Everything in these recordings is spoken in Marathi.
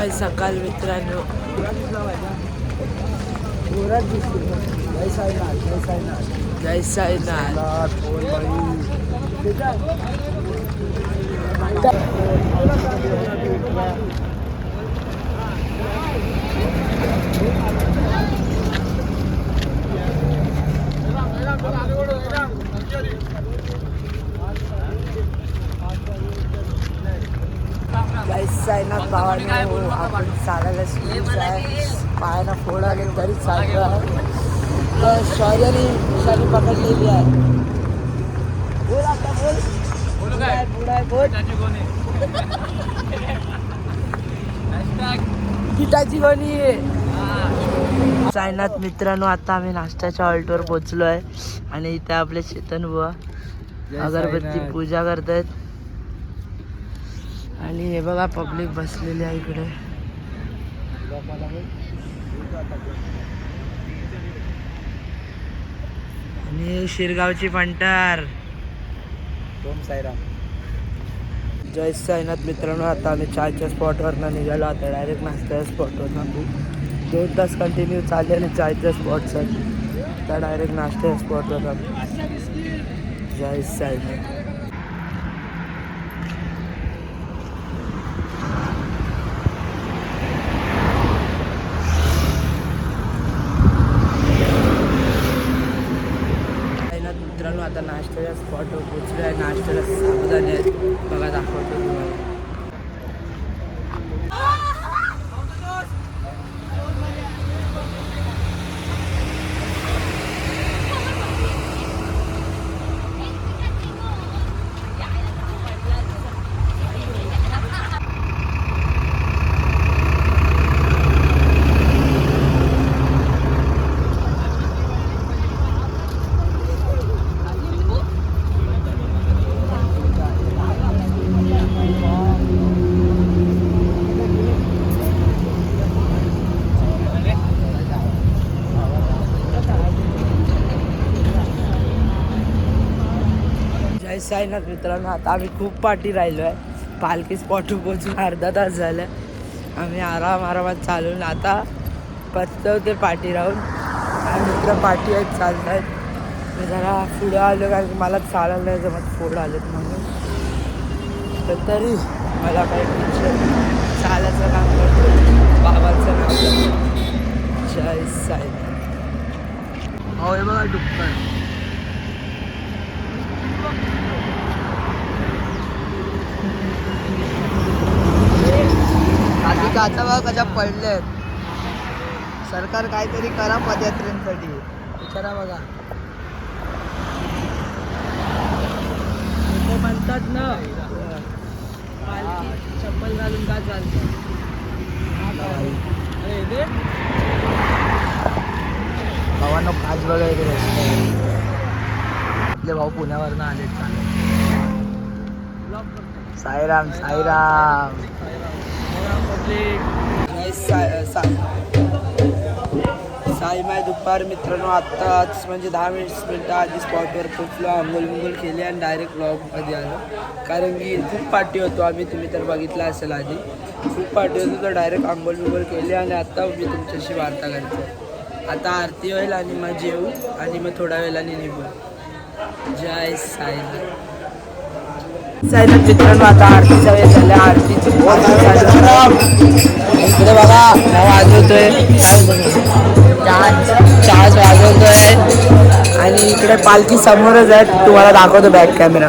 माझी सकाळ मित्रांनो. जय साईनाथ. जय साईनाथ जय साईनाथ नाथ बोल बाई जय साईनाथ भावानो आपण चालायला सुरूच आहे पायाला फोड आले तरी चालतो आहे. शौर्याने निशाणी पकडलेली आहे. बोल आता बोल. आहे, बोल. साईनाथ मित्रांनो आता आम्ही नाश्त्याच्या हॉल्टवर पोहोचलो आहे आणि इथे आपले चेतन बुवा अगरबत्ती पूजा करतायत. आणि हे बघा पब्लिक बसलेली आहे इकडे. आणि शिरगावची पंटार ओम साईराम. जय साईनाथ मित्रांनो आता आम्ही चायच्या स्पॉटवरनं निघालो. आता डायरेक्ट नाश्त्याच्या स्पॉटवर थांबू दोन तास कंटिन्यू चालले आणि चायच्या स्पॉटचं आता डायरेक्ट नाश्त्याच्या स्पॉटवर थांबू जय साईनाथ मित्रांनो आता नाश्त्याच्या स्पॉटवर पोहोचलो आहे नाश्त्याला सावधान आहेत बघा दाखवतो तुम्हाला जय साईनाथ मित्रांनो आता आम्ही खूप पाठी राहिलो आहे. पालखी स्पॉट पोचून अर्धा तास झाला आम्ही आराम आरामात चालून आता पचवते पाठी राहून. आणि मित्र पाठी आहेत चालत आहेत मी जरा पुढं आलो कारण की मला चालायला नाही जमत पुढं आलेत म्हणून. तर तरी मला काही टेन्शन चालायचं काम करतो. बाबाचं नाव करतो जय साई हो हे बघा डुक्कर आधी काचा बघा कशा पडल्यात सरकार काहीतरी करा पदयात्रेंसाठी. विचारा बघा. ते म्हणतात ना पालखी चप्पल घालून का चालतं भावांनो पाच बघा रस्ते आपले भाऊ पुण्यावरनं आले साईराम साईराम साईमाय दुपार मित्रांनो आत्ताच म्हणजे दहा मिनिट मिनटं आधी स्पॉटवर पोचलो आंघोळ बिंघोळ केली आणि डायरेक्ट ब्लॉगमध्ये आलो. कारण की खूप पार्टी होतो आम्ही तुम्ही तर बघितलं असेल आधी. खूप पार्टी होतो तर डायरेक्ट आंघोळ बिंघोळ केली आणि आत्ता मी तुमच्याशी वार्ता करतो आता आरती होईल आणि मग जेवू आणि मग थोड्या वेळाने निघू. जय साईनाथ. साईनाथ मित्रांनो आता आरतीचा वेळ झाला. आरतीची इकडे बघा नाव वाजवतोय. चार्ज वाजवतोय. आणि इकडे पालखी समोरच आहे. तुम्हाला दाखवतो बॅक कॅमेरा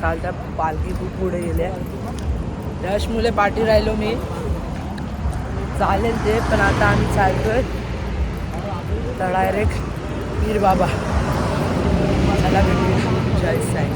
चालत्या पालखी खूप पुढे गेल्या. आहे रशमुले पाठी राहिलो मी. चालेल ते पण आता आम्ही चालतोय तर डायरेक्ट पीर बाबा. मला भेटू जय साई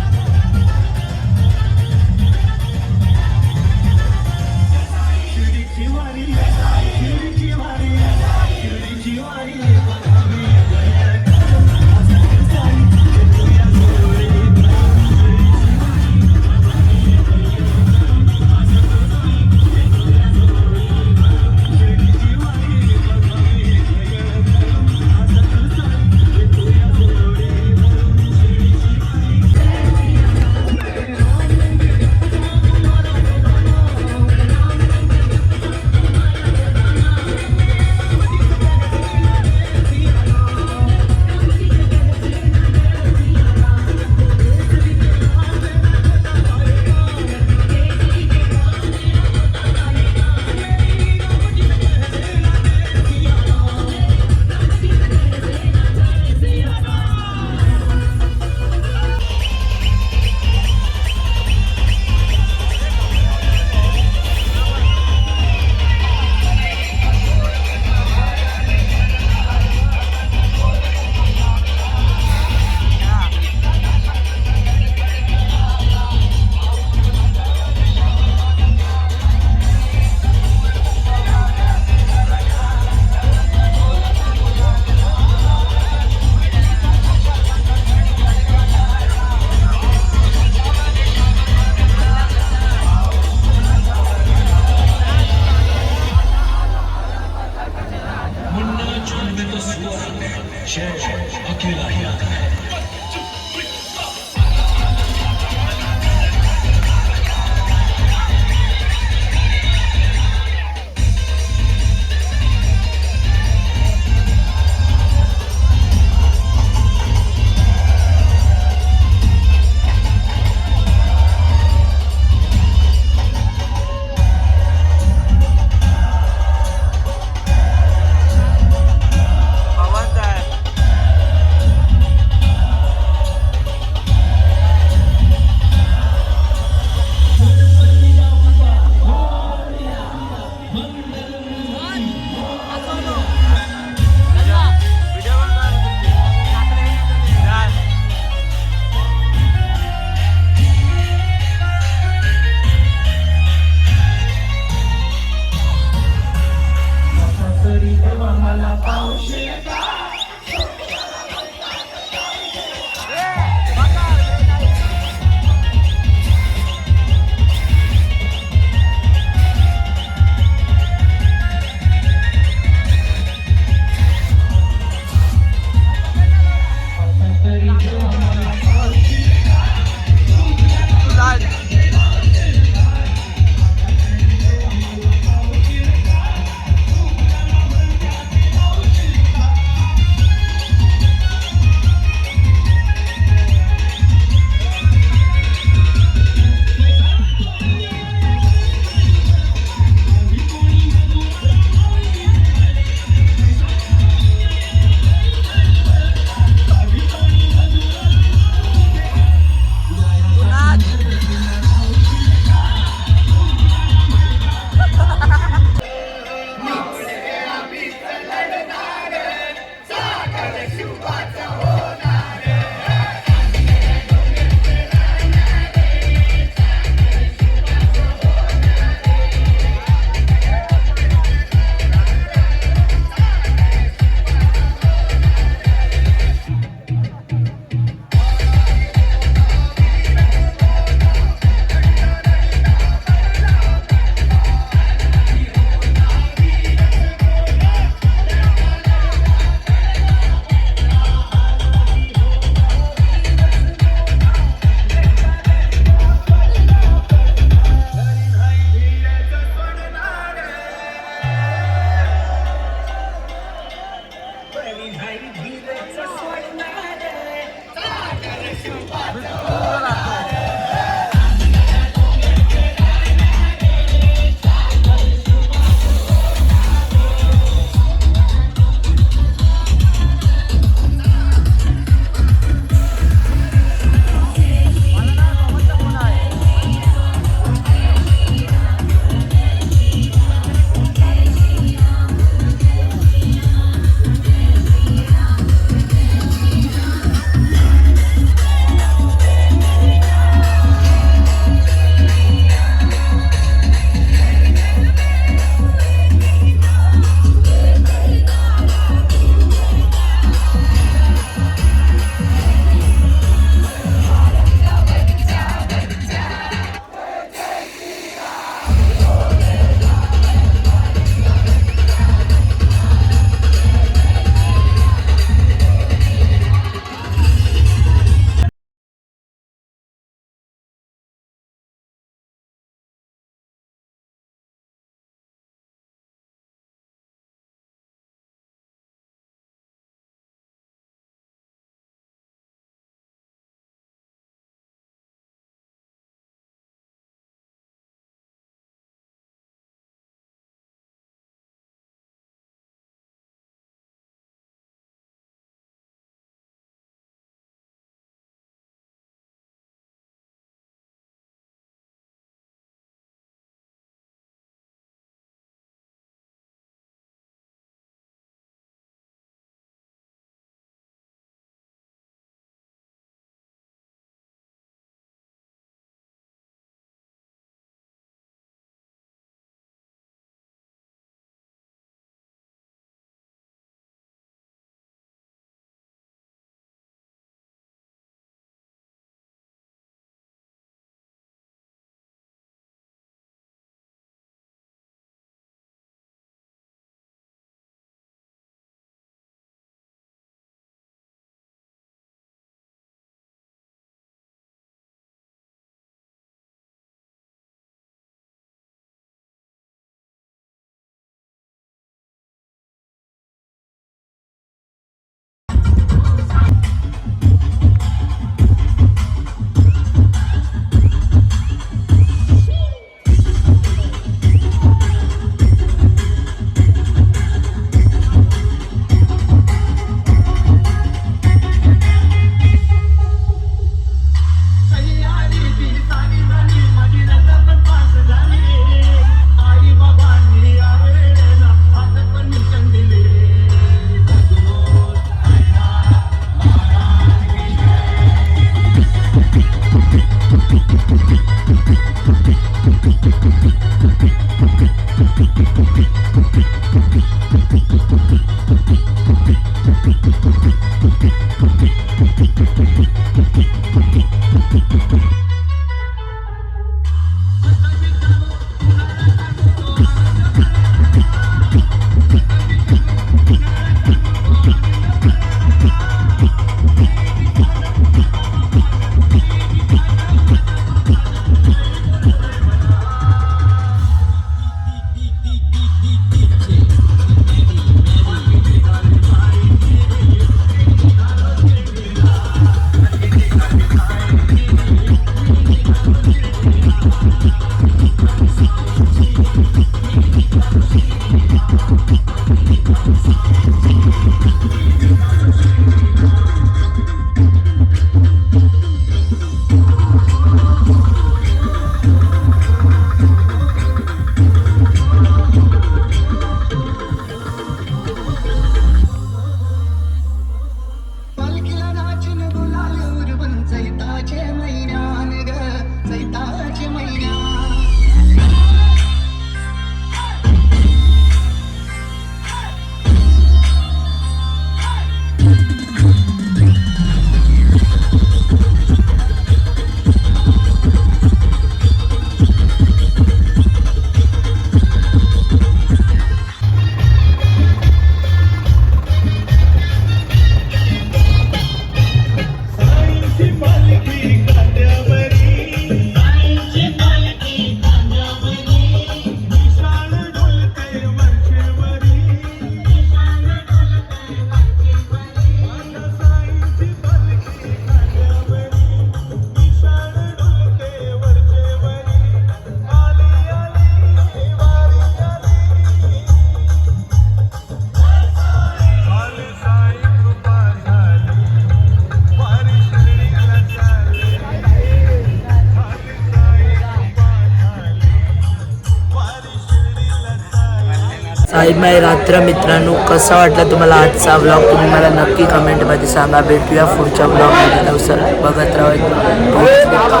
साईबाई रात्र मित्रांनो. कसा वाटला तुम्हाला आजचा ब्लॉग तुम्ही मला नक्की कमेंटमध्ये सांगा. भेटूया पुढच्या ब्लॉगमध्ये लवकर बघत राहा.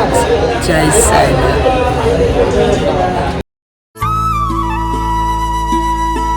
जय साई